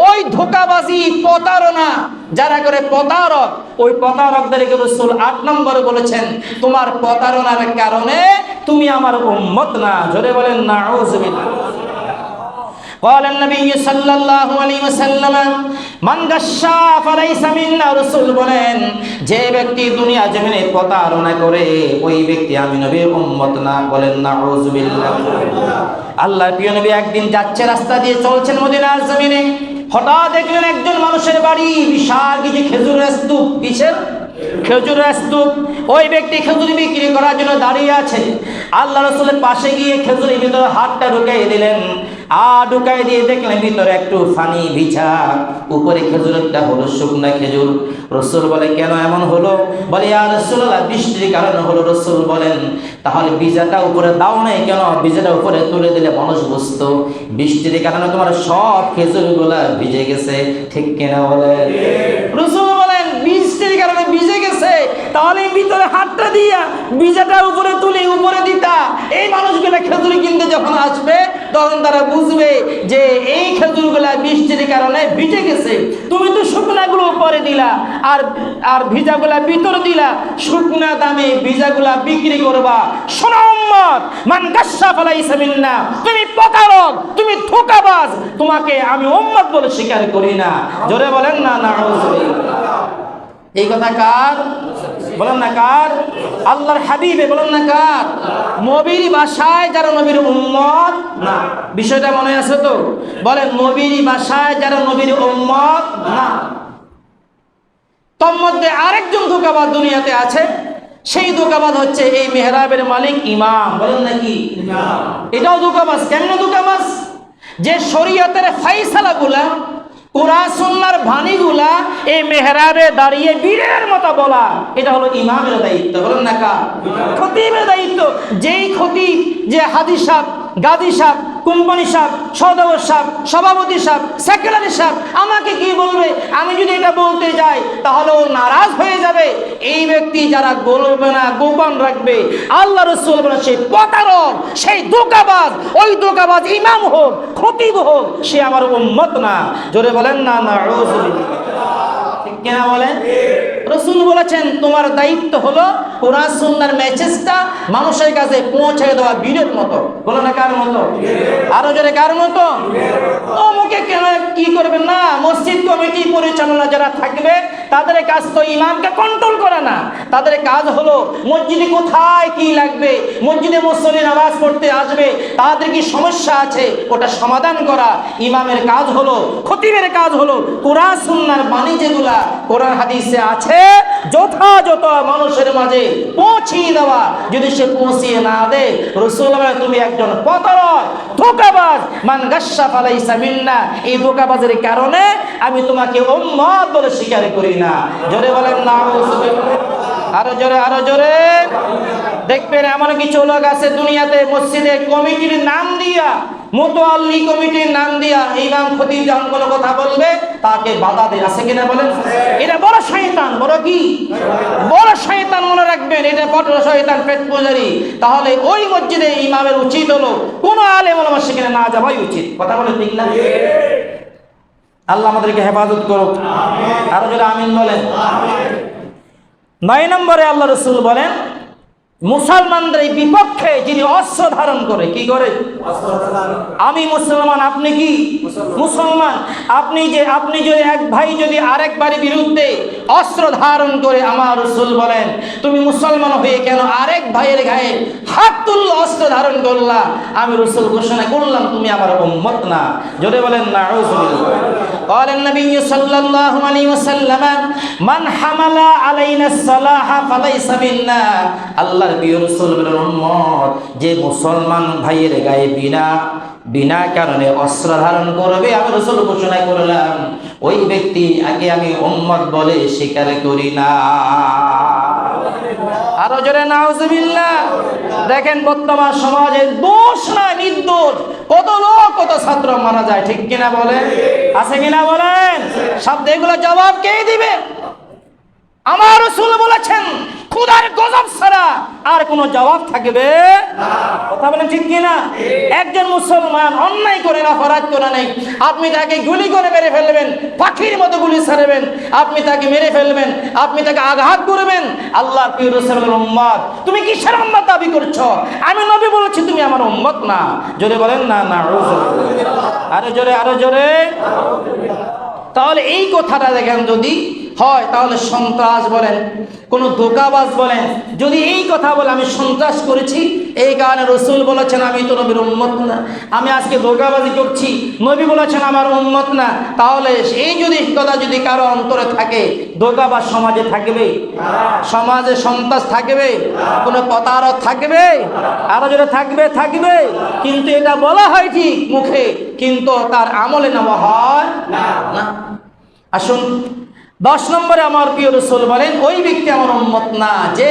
ওই ধোকাবাজি প্রতারণা যারা করে প্রতারক ওই প্রতারকদেরকে রসুল আট নম্বরে বলেছেন তোমার প্রতারণার কারণে তুমি আমার উম্মত না জোরে বলেন না قال النبي صلى الله عليه وسلم من غشا فليس منا রাসূল বলেন যে ব্যক্তি দুনিয়া জমিনে প্রতারণা করে ওই ব্যক্তি আমি নবীর উম্মত না বলেন নাউযুবিল্লাহ আল্লাহর প্রিয় নবী একদিন যাচ্ছে রাস্তা দিয়ে চলছেন মদিনার জমিনে হঠাৎ দেখলেন একজন মানুষের বাড়ি, বিশাল কিছু খেজুরের স্তূপ, কিসের? খেজুরের স্তূপ। ওই ব্যক্তি খেজুর বিক্রি করার জন্য দাঁড়িয়ে আছে। আল্লাহ রসুলের পাশে গিয়ে খেজুরের ভিতরে হাতটা ঢুকিয়ে দিলেন। আর ঢুকাই দিয়ে দেখলেন ভিতরে একটু ফানি ভিজা উপরে খেজুরটা হলো, শুকনা খেজুর। রসুল বলে, কেন এমন হলো? বলে আর রসুল্লাহ বৃষ্টির কারণে হলো। রসুল বলেন, তাহলে বীজাটা উপরে দাও নাই কেন? বীজাটা উপরে তুলে দিলে মানুষ বুঝতো। বৃষ্টির কারণে তোমার সব খেজুরগুলা ভিজে গেছে। ঠিক কিনা বলে? রসুল বলেন, বৃষ্টির কারণে ভিজে গেছে। তাহলে ভিতরে হাতটা দিয়া বীজাটা উপরে তুলে উপরে দিতা। এই মানুষগুলা খেজুর কিনতে যখন আসবে তখন তারা বুঝবে যে এই খেজুরগুলা বৃষ্টির কারণে ভিজে গেছে। তুমি তো শুকনাগুলো উপরে দিলা, আর আর ভিজাগুলা ভিতরে দিলা। শুকনা দামে ভিজাগুলা বিক্রি করবা। সরম্মত মান গাসা ফালাইসা মিন্না। তুমি প্রতারক, তুমি ধোকাবাজ। তোমাকে আমি উম্মত বলে স্বীকার করি না। জোরে বলেন না না এই কথা কার? বলেন না কার? আল্লাহর হাবিবে, বলেন না কার? নবীর বাসায় যারা নবীর উম্মত না। বিষয়টা মনে আছে তো? বলেন, নবীর বাসায় যারা নবীর উম্মত না। তোর মধ্যে আরেকজন ধোকাবাদ দুনিয়াতে আছে। সেই ধোকাবাদ হচ্ছে এই মেহরাবের মালিক ইমাম। বলেন নাকি এটাও ধোকাবাজ। কেমন ধোকাবাজ? যে শরীয়তের ফাইসালাগুলা কোরআন সুন্নার বাণীগুলা এই মেহরাবে দাঁড়িয়ে বীরের মতো বলা। এটা হলো ইমামের দায়িত্ব বলেন না কা খতিবের দায়িত্ব। যেই খতিব যে হাদিস সাহ গাদি সাহ কোম্পানি সাহ সদস্য সাহ সভাপতি সাহ সেক্রেটারি সাহ আমাকে কি বলবে? আমি যদি এটা বলতে যাই, তাহলে ও নারাজ হয়ে যাবে। এই ব্যক্তি যারা বলবে না, গোপন রাখবে। আল্লাহ রসুল সেই প্রতারক, সেই দোকাবাজ ওই দোকাবাজ ইমাম হোক, খতিব হোক, সে আমার উম্মত না। জোরে বলেন না না ঠিক কিনা বলেন? রসুল বলেছেন, তোমার দায়িত্ব হলো কোরআন সুন্নার মেসেজটা মানুষের কাছে পৌঁছে দেওয়া বীরের মতো। বলো না কার মতো? আরও জোরে কার মতো? অমুকে কেন কি করবে না? মসজিদ কমিটি পরিচালনা যারা থাকবে তাদের কাজ তো ইমামকে কন্ট্রোল করে না। তাদের কাজ হলো, মসজিদে কোথায় কি লাগবে, মসজিদে মুসল্লি নামাজ পড়তে আসবে, তাদের কি সমস্যা আছে, ওটা সমাধান করা। ইমামের কাজ হলো, খতিবের কাজ হলো, কোরআন, সুন্নার বাণী যেগুলা, কোরআন, হাদিসে আছে, যথাযথ মানুষের মাঝে পৌঁছিয়ে দেওয়া। যদি সে পৌঁছিয়ে না দে রসুল তুমি একজন প্রতারক, ধোকাবাজ। মান গাসা ফালাইসা মিন্না, এই ধোকাবাজের কারণে আমি তোমাকে উম্মত বলে স্বীকার করি না। জোরে বলেন না, আরও জোরে। আরও জোরে দেখবেন এমন কিছু লোক আছে দুনিয়াতে, মসজিদে কমিটির নাম দিয়া মোতোয়াল্লি কমিটির নাম দিয়া ইমাম খতিব যখন কোনো কথা বলবে, তাকে বাধা দেয় আছে কিনা বলেন? এটা বড় শয়তান, বড় কি? বড় শয়তান মনে রাখবেন, এটা বড় শয়তান, পেট পূজারি। তাহলে ওই মসজিদে ইমামের উচিত হলো, কোনো আলেম সেখানে না যাওয়াই উচিত। কথা বলে ঠিক না? আল্লাহ আমাদেরকে হেফাজত করুক। আরও যদি আমিন বলেন। নয় নম্বরে আল্লাহ রসুল বলেন মুসলমানদের এই বিপক্ষে যিনি অস্ত্র ধারণ করে কি করে? আমি মুসলমান আপনি কি মুসলমান আপনি যে আপনি যদি এক ভাই যদি আরেক বাড়ির বিরুদ্ধে অস্ত্র ধারণ করে আমার রসুল বলেন তুমি মুসলমান হয়ে কেন আরেক ভাইয়ের গায়ে হাত তুললো অস্ত্র ধারণ করলা আমি রসুল ঘোষণা করলাম তুমি আমার উম্মত না জোরে বলেন না قال النبي صلى الله عليه وسلم من حمل علينا الصلاح فليس منا আল্লাহর প্রিয় রাসূল বলেন উম্মত যে মুসলমান ভাইয়ের গায়ে বিনা বিনা কারণে অস্ত্র ধারণ করবে আমি রসুল ঘোষণা করলাম। ওই ব্যক্তি আগে আমি উম্মত বলে স্বীকার করি না। আরও জোরে নাউজুবিল্লাহ। দেখেন বর্তমান সমাজে দোষ না নির্দোষ। কত লোক, কত ছাত্র মারা যায়, ঠিক কিনা বলেন? আছে কিনা বলেন? সব এগুলো জবাব কে দিবে? আমার রসুল বলেছেন খুদার গজব ছাড়া আর কোনো জবাব থাকবে কথা বলেন ঠিক কি না একজন মুসলমান অন্যায় করে না অপরাধ করে নাই। আপনি তাকে গুলি করে মেরে ফেলবেন পাখির মতো গুলি ছাড়বেন। আপনি তাকে মেরে ফেলবেন আপনি তাকে আঘাত করবেন। আল্লাহ প্রিয় রসুলের উম্মত তুমি কিসের উম্মত দাবি করছ? আমি নবী বলেছি তুমি আমার উম্মত না। জোরে বলেন না না আরও জোরে আরও জোরে। তাহলে এই কথাটা দেখেন যদি হয়, তাহলে সন্ত্রাস বলেন, কোন ধোকাবাজ বলেন, যদি এই কথা বলে, আমি সন্ত্রাস করেছি, এই কারণে রসুল বলেছেন, আমি তো নবীর উন্মত না, আমি আজকে ধোকাবাজি করছি, নবী বলেছেন, আমার উন্মত না। তাহলে এই যদি কথা যদি কারও অন্তরে থাকে, ধোকাবাজ সমাজে থাকবে? সমাজে সন্ত্রাস থাকবে? কোনো প্রতারক থাকবে? আরও যেটা থাকবে থাকবে। কিন্তু এটা বলা হয় ঠিক মুখে, কিন্তু তার আমলে নেওয়া হয় না। আসুন দশ নম্বরে আমার প্রিয় রসুল বলেন ওই ব্যক্তি আমার উন্মত না যে